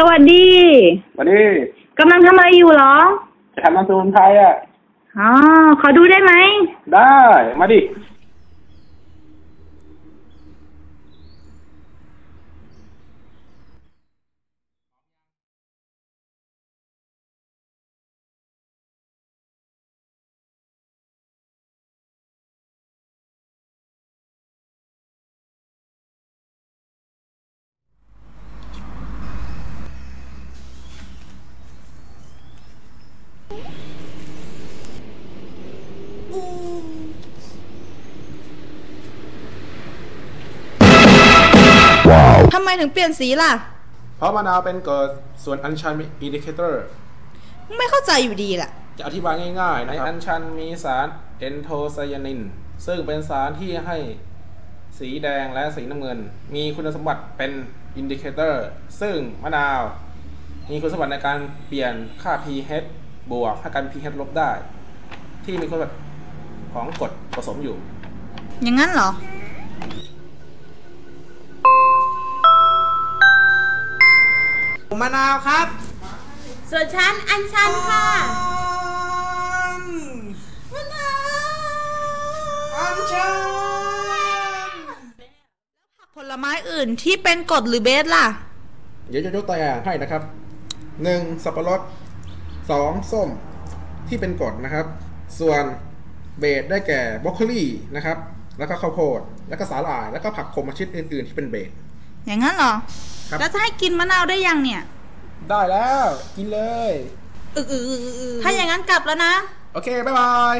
สวัสดี วันนี้กำลังทำอะไรอยู่เหรอ จะทำน้ำสมุนไพรอะ อ๋อ ขอดูได้ไหม ได้ มาดิ ทำไมถึงเปลี่ยนสีล่ะ เพราะมะนาวเป็นเกิดส่วนอัญชันมีอินดิเคเตอร์ ไม่เข้าใจอยู่ดีแหละจะอธิบายง่ายๆ ในอัญชันมีสารเอนโทไซยานิน ซึ่งเป็นสารที่ให้สีแดงและสีน้ำเงิน มีคุณสมบัติเป็นอินดิเคเตอร์ ซึ่งมะนาว มีคุณสมบัติในการเปลี่ยนค่า pH บวกให้กลายเป็น pH ลบได้ ที่มีคุณสมบัติของกรดผสมอยู่ อย่างนั้นเหรอ มะนาวครับ ส่วนฉันอัญชันค่ะ มะนาว อัญชัน ผลไม้อื่นที่เป็นกรดหรือเบสล่ะ เดี๋ยวจะยกตัวอย่างให้นะครับหนึ่งสับปะรด สองส้มที่เป็นกรดนะครับ ส่วนเบสได้แก่บรอกโคลีนะครับ แล้วก็ข้าวโพด แล้วก็สาหร่าย แล้วก็ผักขมชนิดอื่น ๆ ที่เป็นเบสอย่างนั้นเหรอครับแล้วจะให้กินมะนาวได้ยังเนี่ย ได้แล้ว กินเลยอึกอึกอึกอึกถ้าอย่างนั้นกลับแล้วนะ โอเค บ๊ายบาย